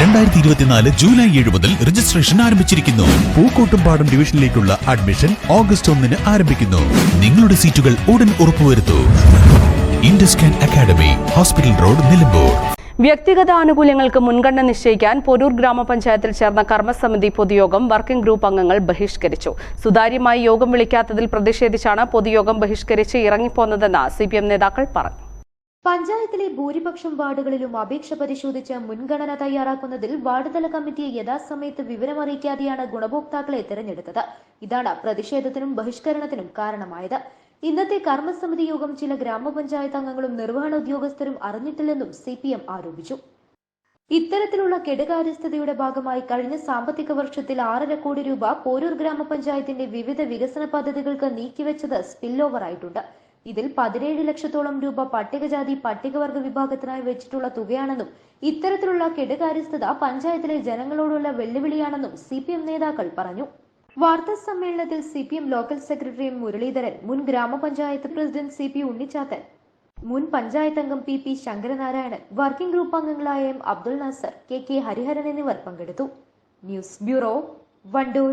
രണ്ടായിരത്തി ഇരുപത്തിനാല് ജൂലൈ ഏഴ് മുതൽ രജിസ്ട്രേഷൻ ആരംഭിച്ചിരിക്കുന്നു. പൂക്കോട്ടുംപാടം ഡിവിഷനിലേക്കുള്ള അഡ്മിഷൻ ഓഗസ്റ്റ് ഒന്നിന് ആരംഭിക്കുന്നു. നിങ്ങളുടെ സീറ്റുകൾ ഉടൻ ഉറപ്പുവരുത്തൂ. Induscan academy hospital road Nilambur. വ്യക്തിഗത ആനുകൂല്യങ്ങൾക്ക് മുൻഗണന നിശ്ചയിക്കാൻ പൊരൂർ ഗ്രാമപഞ്ചായത്തിൽ ചേർന്ന കർമ്മസമിതി പൊതുയോഗം വർക്കിംഗ് ഗ്രൂപ്പ് അംഗങ്ങൾ ബഹിഷ്കരിച്ചു. സുതാര്യമായി യോഗം വിളിക്കാത്തതിൽ പ്രതിഷേധിച്ചാണ് പൊതുയോഗം ബഹിഷ്കരിച്ച് ഇറങ്ങിപ്പോന്നതെന്ന് സി നേതാക്കൾ പറഞ്ഞു. പഞ്ചായത്തിലെ ഭൂരിപക്ഷം വാർഡുകളിലും അപേക്ഷ പരിശോധിച്ച് മുൻഗണന തയ്യാറാക്കുന്നതിൽ വാർഡ് തല കമ്മിറ്റിയെ യഥാസമയത്ത് വിവരമറിയിക്കാതെയാണ് ഗുണഭോക്താക്കളെ തെരഞ്ഞെടുത്തത്. ഇതാണ് പ്രതിഷേധത്തിനും ബഹിഷ്കരണത്തിനും കാരണമായത്. ഇന്നത്തെ കർമ്മസമിതി യോഗം ചില ഗ്രാമപഞ്ചായത്ത് അംഗങ്ങളും നിർവഹണ ഉദ്യോഗസ്ഥരും അറിഞ്ഞിട്ടില്ലെന്നും സി ആരോപിച്ചു. ഇത്തരത്തിലുള്ള കെടുകാര്യസ്ഥതയുടെ ഭാഗമായി കഴിഞ്ഞ സാമ്പത്തിക വർഷത്തിൽ ആറര കോടി രൂപ പോരൂർ ഗ്രാമപഞ്ചായത്തിന്റെ വിവിധ വികസന പദ്ധതികൾക്ക് നീക്കിവെച്ചത് സ്പിൽ ഓവർ ആയിട്ടുണ്ട് ഇതിൽ പതിനേഴ് ലക്ഷത്തോളം രൂപ പട്ടികജാതി പട്ടികവർഗ വിഭാഗത്തിനായി വെച്ചിട്ടുള്ള തുകയാണെന്നും ഇത്തരത്തിലുള്ള കെടുകാര്യസ്ഥത പഞ്ചായത്തിലെ ജനങ്ങളോടുള്ള വെല്ലുവിളിയാണെന്നും സി നേതാക്കൾ പറഞ്ഞു. വാർത്താ സമ്മേളനത്തിൽ C P M local secretary Muraleedharan മുൻ ഗ്രാമപഞ്ചായത്ത് പ്രസിഡന്റ് സി പി ഉണ്ണിച്ചാത്തൻ മുൻ പഞ്ചായത്ത് അംഗം P P Sankaranarayanan working group അംഗങ്ങളായ M Abdul Nasar K K Hariharan എന്നിവർ പങ്കെടുത്തു. News bureau Wandoor.